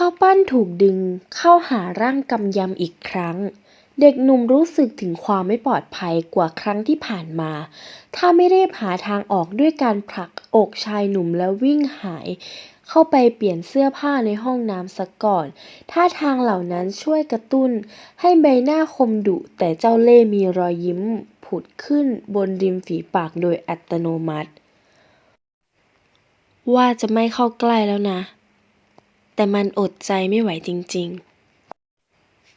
ข้าวปั้นถูกดึงเข้าหาร่างกำยำอีกครั้ง เด็กหนุ่มรู้สึกถึงความไม่ปลอดภัยกว่าครั้งที่ผ่านมา ถ้าไม่รีบหาทางออกด้วยการผลักอกชายหนุ่มแล้ววิ่งหาย เข้าไปเปลี่ยนเสื้อผ้าในห้องน้ำซะก่อน ท่าทางเหล่านั้นช่วยกระตุ้น ให้ใบหน้าคมดุแต่เจ้าเล่ห์มีรอยยิ้มผุดขึ้นบนริมฝีปากโดยอัตโนมัติ ว่าจะไม่เข้าใกล้แล้วนะ แต่มันอดใจไม่ไหวจริง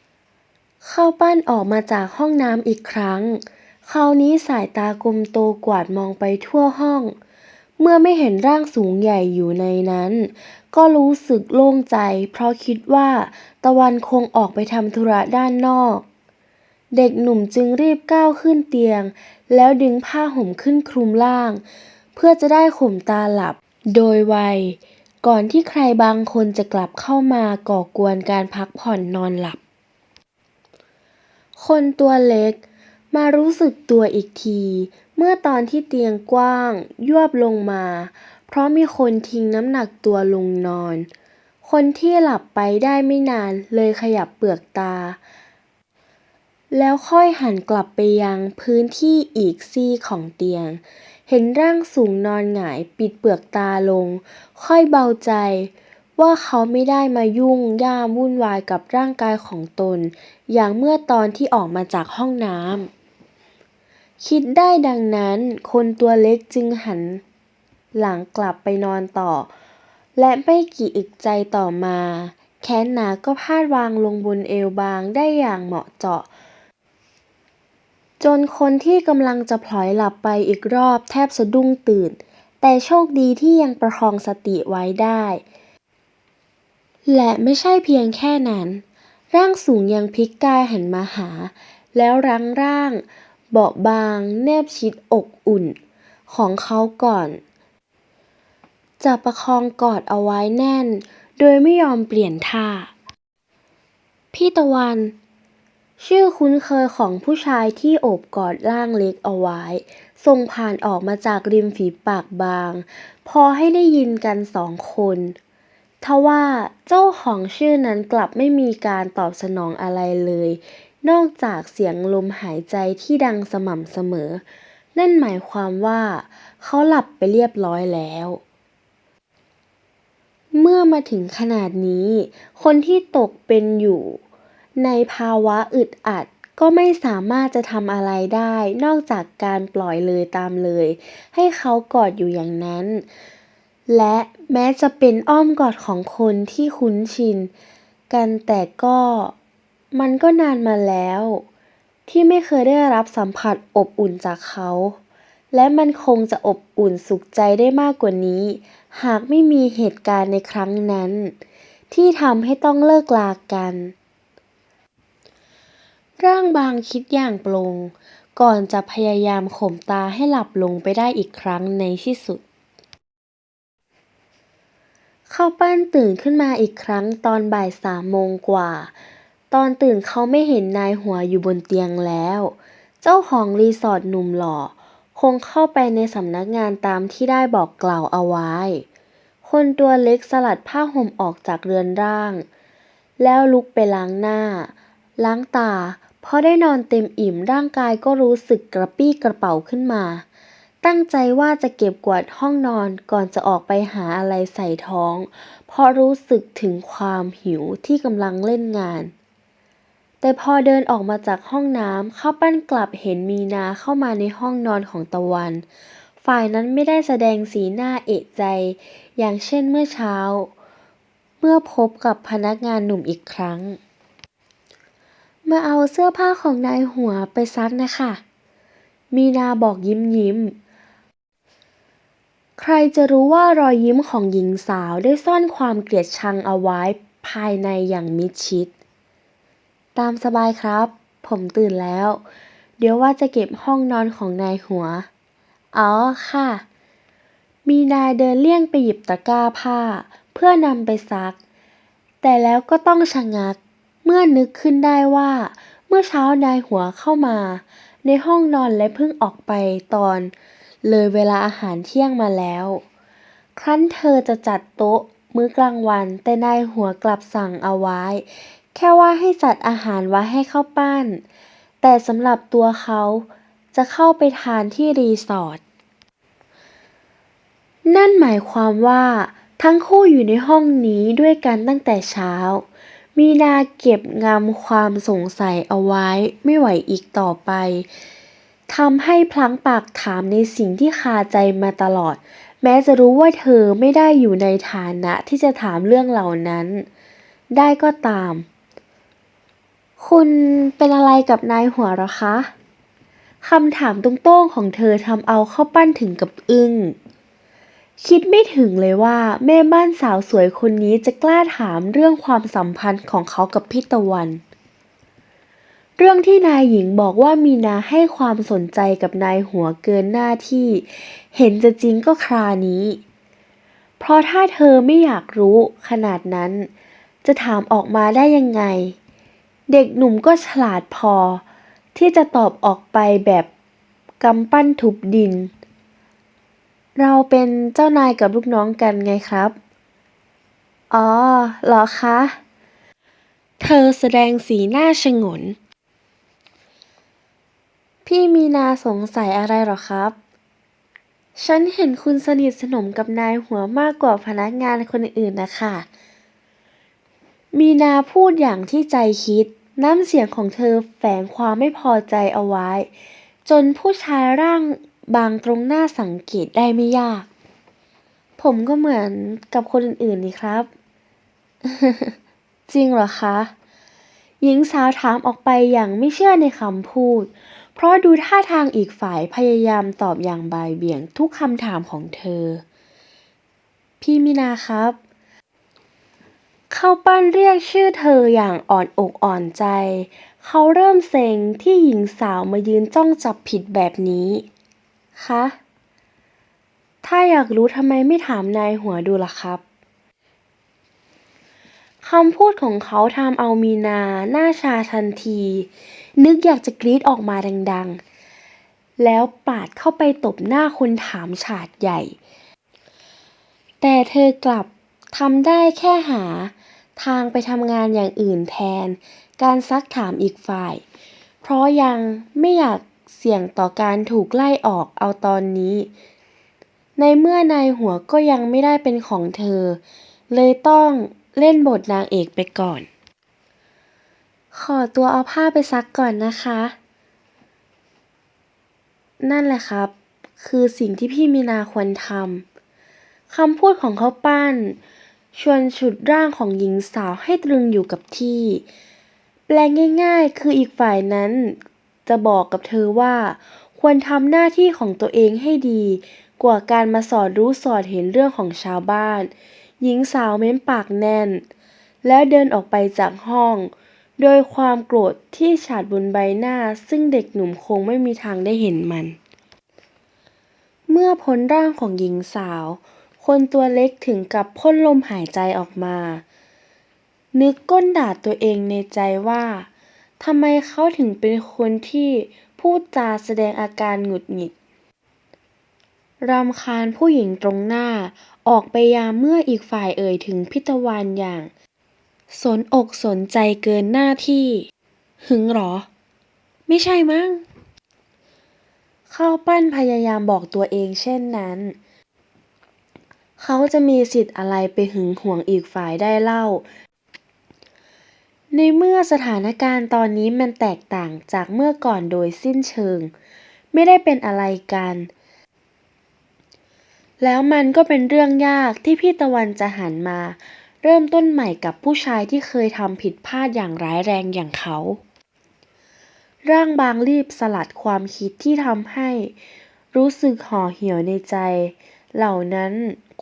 ๆ เข้าปั้นออกมาจากห้องน้ำอีกครั้ง คราวนี้สายตากลมโตกวาดมองไปทั่วห้อง เมื่อไม่เห็นร่างสูงใหญ่อยู่ในนั้น ก็รู้สึกโล่งใจ เพราะคิดว่าตะวันคงออกไปทำธุระด้านนอกเด็กหนุ่มจึงรีบก้าวขึ้นเตียง แล้วดึงผ้าห่มขึ้นคลุมร่าง เพื่อจะได้ข่มตาหลับ โดยไว ก่อนที่ใครบางคนจะกลับเข้ามาก่อกวนการพักผ่อนนอนหลับ คนตัวเล็กมารู้สึกตัวอีกที เมื่อตอนที่เตียงกว้าง ยวบลงมา เพราะมีคนทิ้งน้ำหนักตัวลงนอน คนที่หลับไปได้ไม่นานเลยขยับเปลือกตา แล้วค่อยหันกลับไปยังพื้นที่อีกซีกของเตียง เห็นร่างสูงนอนหงายปิดเปลือกตาลง ค่อยเบาใจ ว่าเขาไม่ได้มายุ่งย่ามวุ่นวายกับร่างกายของตน อย่างเมื่อตอนที่ออกมาจากห้องน้ำคิดได้ดังนั้น คนตัวเล็กจึงหัน หลังกลับไปนอนต่อ และไม่กี่อึดใจต่อมา แขนหนาก็พาดวางลงบนเอวบางได้อย่างเหมาะเจาะ จนคนที่กำลังจะพลอยหลับไปอีกรอบแทบสะดุ้งตื่น แต่โชคดีที่ยังประคองสติไว้ได้ และไม่ใช่เพียงแค่นั้น ร่างสูงยังพลิกกายหันมาหา แล้วรั้งร่าง เบาบาง แนบชิดอกอุ่น ของเขาก่อน จะประคองกอดเอาไว้แน่น โดยไม่ยอมเปลี่ยนท่า พี่ตะวัน ชื่อคุ้นเคยของผู้ชายที่โอบกอดร่างเล็กเอาไว้ ส่งผ่านออกมาจากริมฝีปากบาง พอให้ได้ยินกันสองคนทว่าเจ้าของชื่อนั้นกลับไม่มีการตอบสนองอะไรเลย นอกจากเสียงลมหายใจที่ดังสม่ำเสมอ นั่นหมายความว่า เขาหลับไปเรียบร้อยแล้ว เมื่อมาถึงขนาดนี้ คนที่ตกเป็นอยู่ ในภาวะอึดอัดก็ไม่สามารถจะทำอะไรได้ นอกจากการปล่อยเลยตามเลย ให้เขากอดอยู่อย่างนั้น และแม้จะเป็นอ้อมกอดของคนที่คุ้นชิน กันแต่ก็มันก็นานมาแล้ว ที่ไม่เคยได้รับสัมผัสอบอุ่นจากเขา และมันคงจะอบอุ่นสุขใจได้มากกว่านี้ หากไม่มีเหตุการณ์ในครั้งนั้น ที่ทำให้ต้องเลิกลากัน ร่างบางคิดอย่างปลง ก่อนจะพยายามข่มตาให้หลับลงไปได้อีกครั้งในที่สุด เข้าปั้นตื่นขึ้นมาอีกครั้งตอนบ่ายสามโมงกว่า ตอนตื่นเขาไม่เห็นนายหัวอยู่บนเตียงแล้ว เจ้าของรีสอร์ทหนุ่มหล่อ คงเข้าไปในสำนักงานตามที่ได้บอกกล่าวเอาไว้ คนตัวเล็กสลัดผ้าห่มออกจากเรือนร่าง แล้วลุกไปล้างหน้า ล้างตา พอได้นอนเต็มอิ่มร่างกายก็รู้สึกกระปี้กระเป๋าขึ้นมา ตั้งใจว่าจะเก็บกวาดห้องนอนก่อนจะออกไปหาอะไรใส่ท้อง เพราะรู้สึกถึงความหิวที่กำลังเล่นงาน แต่พอเดินออกมาจากห้องน้ำข้าวปั้นกลับเห็นมีนาเข้ามาในห้องนอนของตะวัน ฝ่ายนั้นไม่ได้แสดงสีหน้าเอะใจ อย่างเช่นเมื่อเช้า เมื่อพบกับพนักงานหนุ่มอีกครั้ง มาเอาเสื้อผ้าของนายหัวไปซักนะคะ มีนาบอกยิ้มยิ้ม ใครจะรู้ว่ารอยยิ้มของหญิงสาวได้ซ่อนความเกลียดชังเอาไว้ภายในอย่างมิดชิด ตามสบายครับ ผมตื่นแล้ว เดี๋ยวว่าจะเก็บห้องนอนของนายหัว อ๋อค่ะ มีนาเดินเลี่ยงไปหยิบตะกร้าผ้า เพื่อนำไปซัก แต่แล้วก็ต้องชะงัก เมื่อนึกขึ้นได้ว่า เมื่อเช้านายหัวเข้ามา ในห้องนอนและเพิ่งออกไปตอน เลยเวลาอาหารเที่ยงมาแล้ว ครั้นเธอจะจัดโต๊ะมื้อกลางวัน แต่นายหัวกลับสั่งเอาไว้ แค่ว่าให้จัดอาหารไว้ให้เข้าปั้น แต่สำหรับตัวเขาจะเข้าไปทานที่รีสอร์ทนั่นหมายความว่าทั้งคู่อยู่ในห้องนี้ด้วยกันตั้งแต่เช้า มีนาเก็บงำความสงสัยเอาไว้ไม่ไหวอีกต่อไปทำให้พลั้งปากถามในสิ่งที่คาใจมาตลอด แม้จะรู้ว่าเธอไม่ได้อยู่ในฐานะที่จะถามเรื่องเหล่านั้น ได้ก็ตาม คุณเป็นอะไรกับนายหัวหรอคะคำถามตรงๆของเธอทำเอาเข้าปั้นถึงกับอึ้ง คิดไม่ถึงเลยว่าแม่บ้านสาวสวยคนนี้จะกล้าถามเรื่องความสัมพันธ์ของเขากับพี่ตะวัน เรื่องที่นายหญิงบอกว่ามีนาให้ความสนใจกับนายหัวเกินหน้าที่ เห็นจะจริงก็ครานี้ เพราะถ้าเธอไม่อยากรู้ขนาดนั้น จะถามออกมาได้ยังไง เด็กหนุ่มก็ฉลาดพอ ที่จะตอบออกไปแบบกำปั้นทุบดิน เราเป็นเจ้านายกับลูกน้องกันไงครับ อ๋อเหรอคะ เธอแสดงสีหน้าฉงน พี่มีนาสงสัยอะไรหรอครับ ฉันเห็นคุณสนิทสนมกับนายหัวมากกว่าพนักงานคนอื่นนะคะ มีนาพูดอย่างที่ใจคิด น้ำเสียงของเธอแฝงความไม่พอใจเอาไว้ จนผู้ชายร่าง บางตรงหน้าสังเกตได้ไม่ยาก ผมก็เหมือนกับคนอื่นๆนี่ครับ จริงเหรอคะ หญิงสาวถามออกไปอย่างไม่เชื่อในคำพูด เพราะดูท่าทางอีกฝ่ายพยายามตอบอย่างบายเบี่ยงทุกคำถามของเธอ พี่มินาครับ เข้าปั้นเรียกชื่อเธออย่างอ่อนอกอ่อนใจ เขาเริ่มเซ็งที่หญิงสาวมายืนจ้องจับผิดแบบนี้ คะ ถ้าอยากรู้ทำไมไม่ถามนายหัวดูล่ะครับคำพูดของเขาทำเอามีนาหน้าชาทันที นึกอยากจะกรีดออกมาดังๆ แล้วปาดเข้าไปตบหน้าคนถามฉาดใหญ่ แต่เธอกลับทำได้แค่หาทางไปทำงานอย่างอื่นแทน การซักถามอีกฝ่าย เพราะยังไม่อยาก เสี่ยงต่อการถูกไล่ออกเอาตอนนี้ ในเมื่อนายหัวก็ยังไม่ได้เป็นของเธอ เลยต้องเล่นบทนางเอกไปก่อน ขอตัวเอาผ้าไปซักก่อนนะคะ นั่นแหละครับ คือสิ่งที่พี่มีนาควรทำคำพูดของเขาปั้น ชวนฉุดร่างของหญิงสาวให้ตรึงอยู่กับที่ แปลงง่าย ๆ คืออีกฝ่ายนั้น จะบอกกับเธอว่า ควรทำหน้าที่ของตัวเองให้ดี กว่าการมาสอดรู้สอดเห็นเรื่องของชาวบ้าน หญิงสาวเม้มปากแน่น แล้วเดินออกไปจากห้อง โดยความโกรธที่ฉาดบนใบหน้า ซึ่งเด็กหนุ่มคงไม่มีทางได้เห็นมัน เมื่อพ้นร่างของหญิงสาว คนตัวเล็กถึงกับพ่นลมหายใจออกมา นึกก้นด่าตัวเองในใจว่า ทำไมเขาถึงเป็นคนที่พูดจาแสดงอาการหงุดหงิด รำคาญผู้หญิงตรงหน้า ออกไปยามเมื่ออีกฝ่ายเอ่ยถึงพิตวันอย่าง สนอกสนใจเกินหน้าที่ หึงหรอ ไม่ใช่มั้ง เข้าปั้นพยายามบอกตัวเองเช่นนั้น เขาจะมีสิทธิ์อะไรไปหึงหวงอีกฝ่ายได้เล่า ในเมื่อสถานการณ์ตอนนี้มันแตกต่างจากเมื่อก่อนโดยสิ้นเชิง ไม่ได้เป็นอะไรกัน แล้วมันก็เป็นเรื่องยากที่พี่ตะวันจะหันมา เริ่มต้นใหม่กับผู้ชายที่เคยทำผิดพลาดอย่างร้ายแรงอย่างเขา ร่างบางรีบสลัดความคิดที่ทำให้ รู้สึกห่อเหี่ยวในใจ เหล่านั้น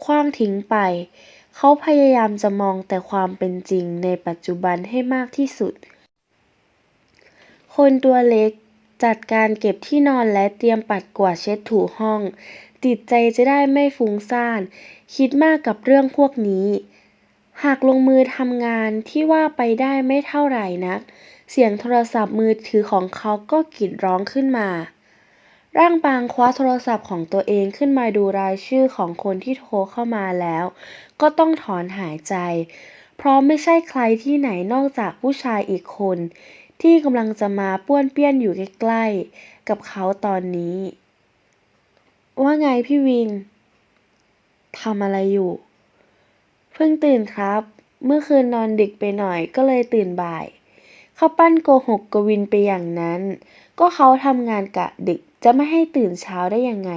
ขว้างทิ้งไป เขาพยายามจะมองแต่ความเป็นจริงในปัจจุบันให้มากที่สุด คนตัวเล็กจัดการเก็บที่นอนและเตรียมปัดกวาดเช็ดถูห้อง จิตใจจะได้ไม่ฟุ้งซ่าน คิดมากกับเรื่องพวกนี้ หากลงมือทำงานที่ว่าไปได้ไม่เท่าไหร่นัก เสียงโทรศัพท์มือถือของเขาก็กรีดร้องขึ้นมา ร่างปางคว้าโทรศัพท์ของตัวเองขึ้นมาดูรายชื่อของคนที่โทรเข้ามาแล้ว ก็ต้องถอนหายใจ เพราะไม่ใช่ใครที่ไหนนอกจากผู้ชายอีกคน ที่กำลังจะมาป้วนเปี้ยนอยู่ใกล้ๆกับเขาตอนนี้ ว่าไงพี่วินทำอะไรอยู่ เพิ่งตื่นครับ เมื่อคืนนอนดึกไปหน่อยก็เลยตื่นบ่าย เขาปั้นโกหกกวินไปอย่างนั้น ก็เขาทำงานกะดึก จะไม่ให้ตื่นเช้าได้ยังไง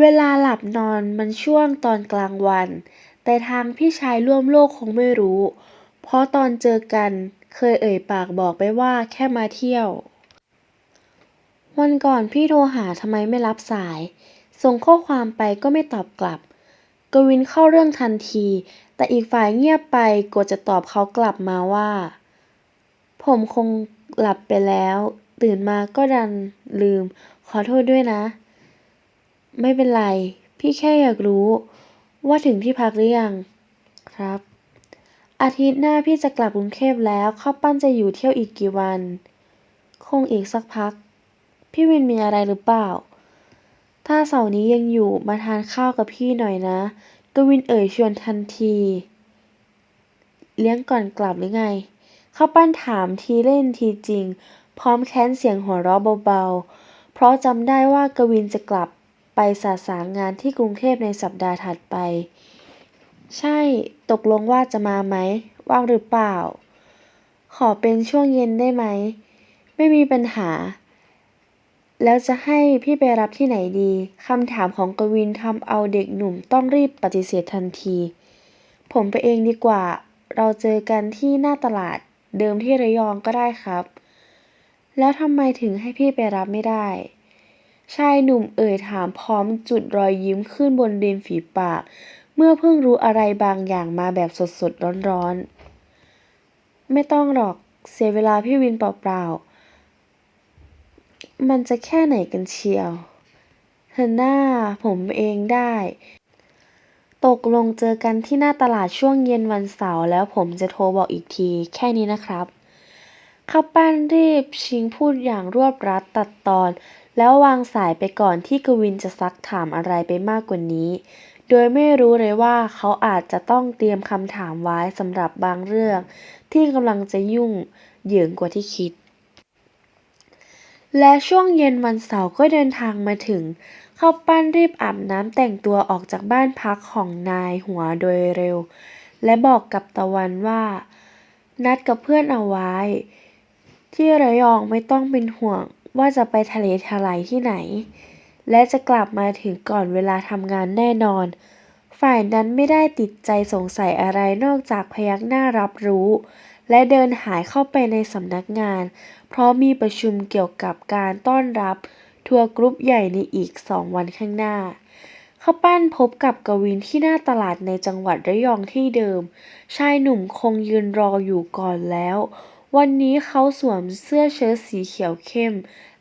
เวลาหลับนอนมันช่วงตอนกลางวัน แต่ทางพี่ชายร่วมโลกคงไม่รู้ เพราะตอนเจอกันเคยเอ่ยปากบอกไปว่าแค่มาเที่ยว วันก่อนพี่โทรหาทำไมไม่รับสาย ส่งข้อความไปก็ไม่ตอบกลับ กวินเข้าเรื่องทันที แต่อีกฝ่ายเงียบไปกว่าจะตอบเขากลับมาว่า ผมคงหลับไปแล้ว ตื่นมาก็ดันลืม ขอโทษด้วยนะ ไม่เป็นไร พี่แค่อยากรู้ว่าถึงที่พักหรือยัง ครับ อาทิตย์หน้าพี่จะกลับกรุงเทพแล้วข้าวปั้นจะอยู่เที่ยวอีกกี่วัน คงอีกสักพัก พี่วินมีอะไรหรือเปล่า ถ้าเสาร์นี้ยังอยู่มาทานข้าวกับพี่หน่อยนะกวินเอ่ยชวนทันที เลี้ยงก่อนกลับหรือไงข้าวปั้นถามทีเล่นทีจริง พร้อมแค้นเสียงหัวเราะเบาๆ เพราะจำได้ว่ากวินจะกลับไปสาสางงานที่กรุงเทพในสัปดาห์ถัดไป ใช่ ตกลงว่าจะมาไหม ว่างหรือเปล่า ขอเป็นช่วงเย็นได้ไหม ไม่มีปัญหา แล้วจะให้พี่ไปรับที่ไหนดีคำถามของกวินทำเอาเด็กหนุ่มต้องรีบปฏิเสธทันที ผมไปเองดีกว่า เราเจอกันที่หน้าตลาดเดิมที่ระยองก็ได้ครับ แล้วทำไมถึงให้พี่ไปรับไม่ได้ ชายหนุ่มเอ่ยถามพร้อมจุดรอยยิ้มขึ้นบนริมฝีปาก เมื่อเพิ่งรู้อะไรบางอย่างมาแบบสดๆร้อนๆ ไม่ต้องหรอกเสียเวลาพี่วินเปล่าๆ มันจะแค่ไหนกันเชียวเธอหน้าผมเองได้ ตกลงเจอกันที่หน้าตลาดช่วงเย็นวันเสาร์แล้วผมจะโทรบอกอีกที แค่นี้นะครับ ข้าวปั้นรีบชิงพูดอย่างรวบรัดตัดตอน แล้ววางสายไปก่อนที่กวินจะซักถามอะไรไปมากกว่านี้ โดยไม่รู้เลยว่าเขาอาจจะต้องเตรียมคำถามไว้สำหรับบางเรื่อง ที่กำลังจะยุ่งเหยิงกว่าที่คิด และช่วงเย็นวันเสาร์ก็เดินทางมาถึงข้าวปั้นรีบอาบน้ำแต่งตัวออกจากบ้านพักของนายหัวโดยเร็ว และบอกกับตะวันว่า นัดกับเพื่อนเอาไว้ ที่ระยองไม่ต้องเป็นห่วงว่าจะไปทะเลทลายที่ไหน และจะกลับมาถึงก่อนเวลาทำงานแน่นอน ฝ่ายนั้นไม่ได้ติดใจสงสัยอะไรนอกจากพยักหน้ารับรู้ และเดินหายเข้าไปในสำนักงาน เพราะมีประชุมเกี่ยวกับการต้อนรับทัวร์กรุ๊ปใหญ่ในอีกสองวันข้างหน้าข้าปั้นพบกับกวินที่หน้าตลาดในจังหวัดระยองที่เดิม ชายหนุ่มคงยืนรออยู่ก่อนแล้ว วันนี้เขาสวมเสื้อเชิ้ตสีเขียวเข้ม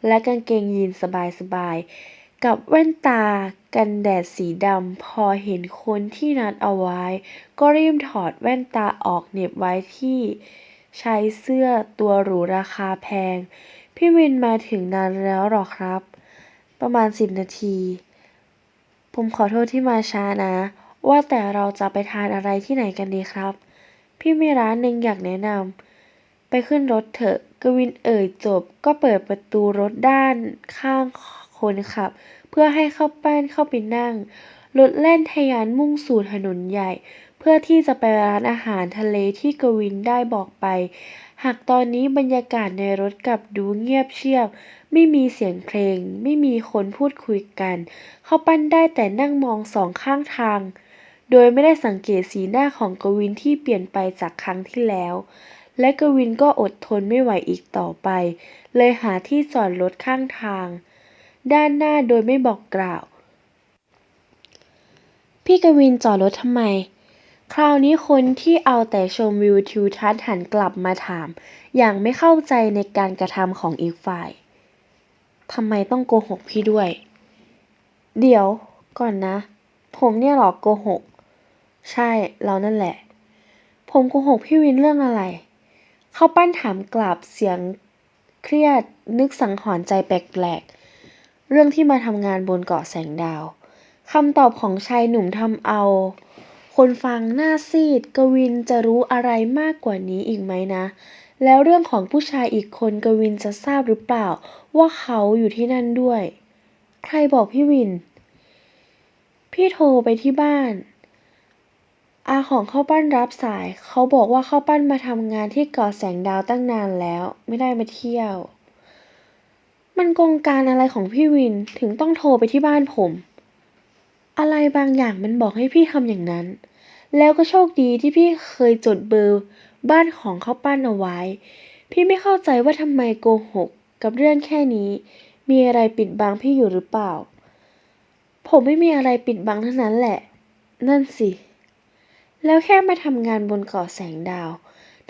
และกางเกงยีนสบายๆ กับแว่นตากันแดดสีดำ พอเห็นคนที่นัดเอาไว้ ก็รีบถอดแว่นตาออกเหน็บไว้ที่ชายเสื้อตัวหรูราคาแพง พี่วินมาถึงนานแล้วหรอครับ ประมาณสิบนาที ผมขอโทษที่มาช้านะ ว่าแต่เราจะไปทานอะไรที่ไหนกันดีครับ พี่มีร้านหนึ่งอยากแนะนำ ไปขึ้นรถเถอะ กวินเอ่ยจบก็เปิดประตูรถด้านข้างคนขับ เพื่อให้เข้าป้นเข้าไปนั่ง รถแล่นทะยานมุ่งสู่ถนนใหญ่ เพื่อที่จะไปร้านอาหารทะเลที่กวินได้บอกไป หากตอนนี้บรรยากาศในรถกลับดูเงียบเชียบ ไม่มีเสียงเพลง ไม่มีคนพูดคุยกัน เขาปั้นได้แต่นั่งมองสองข้างทาง โดยไม่ได้สังเกตสีหน้าของกวินที่เปลี่ยนไปจากครั้งที่แล้ว และกวินก็อดทนไม่ไหวอีกต่อไป เลยหาที่จอดรถข้างทาง ด้านหน้าโดยไม่บอกกล่าว พี่กวินจอดรถทำไม คราวนี้คนที่เอาแต่ชมวิวทิวทัศน์หันกลับมาถาม อย่างไม่เข้าใจในการกระทำของอีกฝ่ายทำไมต้องโกหกพี่ด้วย เดี๋ยวก่อนนะ ผมเนี่ยหรอโกหก ใช่เรานั่นแหละ ผมโกหกพี่วินเรื่องอะไร ขาปั้นถามกลับเสียงเครียดนึกสังหรณ์ใจแปลกๆ เรื่องที่มาทำงานบนเกาะแสงดาวคำตอบของชายหนุ่มทำเอา คนฟังหน้าซีด กวินจะรู้อะไรมากกว่านี้อีกไหมนะ แล้วเรื่องของผู้ชายอีกคนกวินจะทราบหรือเปล่า ว่าเขาอยู่ที่นั่นด้วย ใครบอกพี่วิน พี่โทรไปที่บ้าน อาของข้าวปั้นรับสาย เขาบอกว่าข้าวปั้นมาทำงานที่เกาะแสงดาวตั้งนานแล้ว ไม่ได้มาเที่ยว มันกงการอะไรของพี่วินถึงต้องโทรไปที่บ้านผม อะไรบางอย่างมันบอกให้พี่ทำอย่างนั้น แล้วก็โชคดีที่พี่เคยจดเบอร์บ้านของข้าวปั้นเอาไว้ พี่ไม่เข้าใจว่าทำไมโกหก กับเรื่องแค่นี้ มีอะไรปิดบังพี่อยู่หรือเปล่า ผมไม่มีอะไรปิดบังทั้งนั้นแหละ นั่นสิ แล้วแค่มาทำงานบนเกาะแสงดาว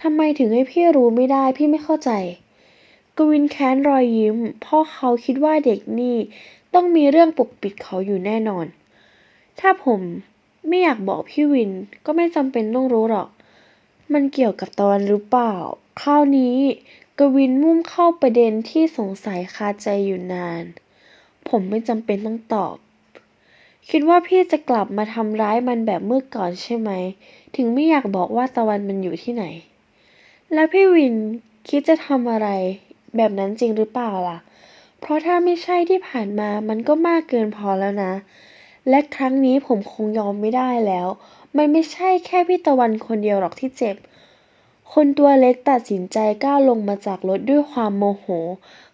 ทำไมถึงให้พี่รู้ไม่ได้พี่ไม่เข้าใจ กวินแค้นรอยยิ้มเพราะเขาคิดว่าเด็กนี่ ต้องมีเรื่องปกปิดเขาอยู่แน่นอน ถ้าผมไม่อยากบอกพี่วินก็ไม่จำเป็นต้องรู้หรอก มันเกี่ยวกับตอนหรือเปล่า คราวนี้ กวินมุ่งเข้าประเด็นที่สงสัยคาใจอยู่นาน ผมไม่จำเป็นต้องตอบ คิดว่าพี่จะกลับมาทำร้ายมันแบบเมื่อก่อนใช่ไหม ถึงไม่อยากบอกว่าตะวันมันอยู่ที่ไหน แล้วพี่วินคิดจะทำอะไรแบบนั้นจริงหรือเปล่าล่ะ เพราะถ้าไม่ใช่ที่ผ่านมามันก็มากเกินพอแล้วนะ และครั้งนี้ผมคงยอมไม่ได้แล้ว มันไม่ใช่แค่พี่ตะวันคนเดียวหรอกที่เจ็บ คนตัวเล็กตัดสินใจก้าวลงมาจากรถด้วยความโมโห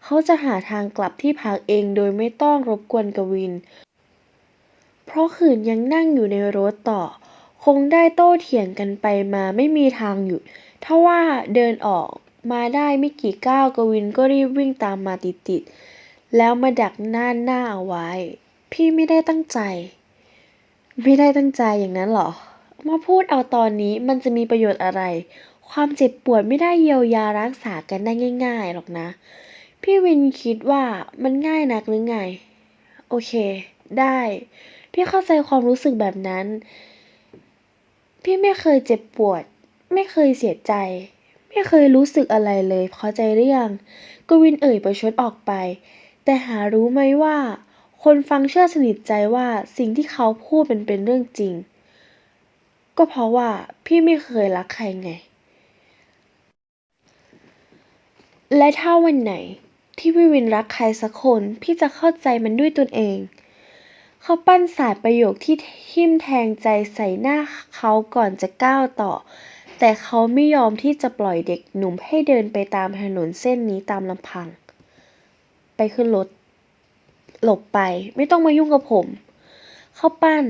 เขาจะหาทางกลับที่พักเองโดยไม่ต้องรบกวนกวิน เพราะขืนยังนั่งอยู่ในรถต่อ คงได้โต้เถียงกันไปมาไม่มีทางหยุดถ้าว่าเดินออกมาได้ไม่กี่ก้าวกวินก็รีบวิ่งตามมาติดๆแล้วมาดักหน้าหน้าเอาไว้ พี่ไม่ได้ตั้งใจ ไม่ได้ตั้งใจอย่างนั้นเหรอ มาพูดเอาตอนนี้มันจะมีประโยชน์อะไร ความเจ็บปวดไม่ได้เยียวยารักษากันได้ง่าย ๆหรอกนะ พี่วินคิดว่ามันง่ายนักหรือไง โอเค ได้ พี่เข้าใจความรู้สึกแบบนั้น พี่ไม่เคยเจ็บปวด ไม่เคยเสียใจ ไม่เคยรู้สึกอะไรเลยพอใจหรือยังกวินเอ่ยประชดออกไป แต่หารู้ไหมว่า คนฟังเชื่อสนิทใจว่าสิ่งที่เขาพูดเป็นเป็นเรื่องจริง ก็เพราะว่าพี่ไม่เคยรักใครไง และถ้าวันไหนที่พี่วินรักใครสักคน พี่จะเข้าใจมันด้วยตนเอง เขาปั้นสายประโยคที่ทิ่มแทงใจใส่หน้าเขาก่อนจะก้าวต่อ แต่เขาไม่ยอมที่จะปล่อยเด็กหนุ่มให้เดินไปตามถนนเส้นนี้ตามลำพัง ไปขึ้นรถ หลบไป ไม่ต้องมายุ่งกับผม เขาปั้น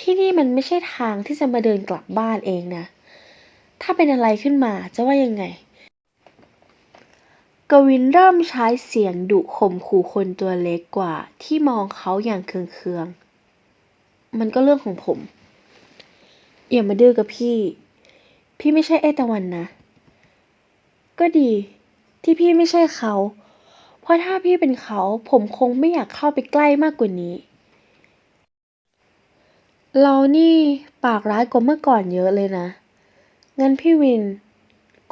ที่นี่มันไม่ใช่ทางที่จะมาเดินกลับบ้านเองนะ ถ้าเป็นอะไรขึ้นมาจะว่ายังไง กวินเริ่มใช้เสียงดุข่มขู่คนตัวเล็กกว่า ที่มองเขาอย่างเคืองๆ มันก็เรื่องของผม อย่ามาดื้อกับพี่ พี่ไม่ใช่ไอตะวันนะ ก็ดีที่พี่ไม่ใช่เขา เพราะถ้าพี่เป็นเขา ผมคงไม่อยากเข้าไปใกล้มากกว่านี้ เรานี่ปากร้ายกว่าเมื่อก่อนเยอะเลยนะ งั้นพี่วิน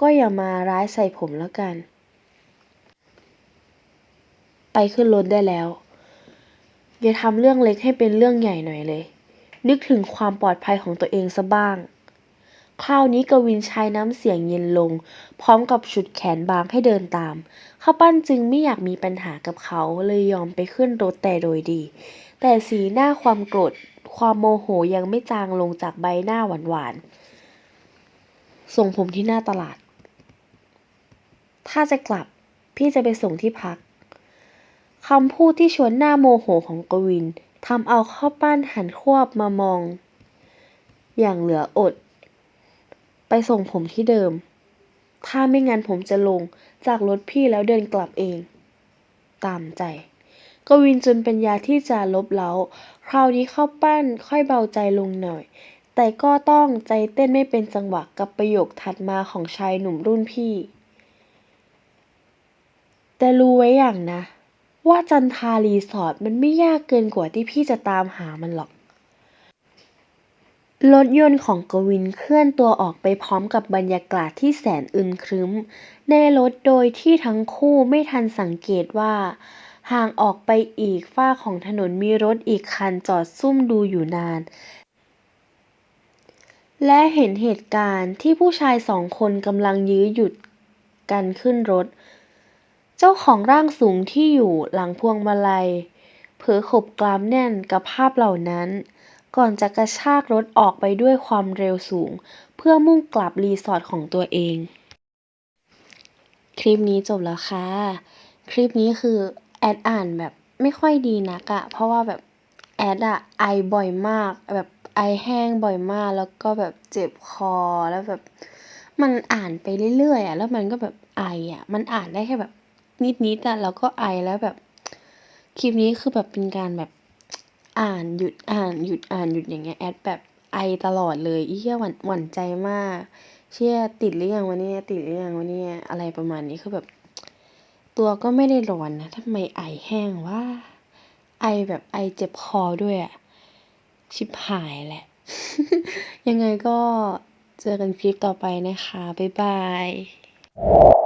ก็อย่ามาร้ายใส่ผมแล้วกัน ไปขึ้นรถได้แล้ว อย่าทำเรื่องเล็กให้เป็นเรื่องใหญ่หน่อยเลย นึกถึงความปลอดภัยของตัวเองซะบ้าง คราวนี้กวินใช้น้ำเสียงเย็นลง พร้อมกับฉุดแขนบางให้เดินตาม ข้าวปั้นจึงไม่อยากมีปัญหากับเขาเลยยอมไปขึ้นรถแต่โดยดี แต่สีหน้าความโกรธความโมโหยังไม่จางลงจากใบหน้าหวานๆ ส่งผมที่หน้าตลาด ถ้าจะกลับพี่จะไปส่งที่พัก คำพูดที่ชวนหน้าโมโหของกวินทำเอาข้าวปั้นหันควบมามอง อย่างเหลืออด ไปส่งผมที่เดิม ถ้าไม่งั้นผมจะลงจากรถพี่แล้วเดินกลับเอง ตามใจ กวินจนเป็นยาที่จะลบเล้า คราวนี้ข้าวปั้นค่อยเบาใจลงหน่อย แต่ก็ต้องใจเต้นไม่เป็นจังหวะกับประโยคถัดมาของชายหนุ่มรุ่นพี่ แต่รู้ไว้อย่างนะ ว่าจันทารีสอร์ทมันไม่ยากเกินกว่าที่พี่จะตามหามันหรอก รถยนต์ของกวินเคลื่อนตัวออกไปพร้อมกับบรรยากาศที่แสนอึมครึ้ม ในรถโดยที่ทั้งคู่ไม่ทันสังเกตว่า ห่างออกไปอีกฝ้าของถนนมีรถอีกคันจอดซุ่มดูอยู่นาน และเห็นเหตุการณ์ที่ผู้ชายสองคนกำลังยื้อหยุดกันขึ้นรถ เจ้าของร่างสูงที่อยู่หลังพวงมาลัย เผลอขบกรามแน่นกับภาพเหล่านั้น ก่อนจะกระชากรถออกไปด้วยความเร็วสูง เพื่อมุ่งกลับรีสอร์ทของตัวเอง คลิปนี้จบแล้วค่ะ คลิปนี้คือแอดอ่านแบบไม่ค่อยดีนักอะเพราะว่าแบบแอดอะไอบ่อยมาก แบบไอแห้งบ่อยมาก แล้วก็แบบเจ็บคอแล้วแบบ มันอ่านไปเรื่อยๆอะแล้วมันก็แบบไออะมันอ่านได้แค่แบบ นิดๆอะแล้วก็ไอแล้วแบบ คลิปนี้คือแบบเป็นการแบบอ่านหยุดอ่านหยุดอ่านหยุดอย่างเงี้ยแอดแบบไอตลอดเลยอีเหี้ยหวั่นหวั่นใจมาก เชี่ยติดหรือยังวะเนี่ยติดหรือยังวะเนี่ยอะไรประมาณนี้คือแบบ ตัวก็ไม่ได้ร้อนนะทำไมไอแห้งวะไอแบบไอเจ็บคอด้วยอะชิบหายแหละ ยังไงก็เจอกันคลิปต่อไปนะคะ บ๊ายบาย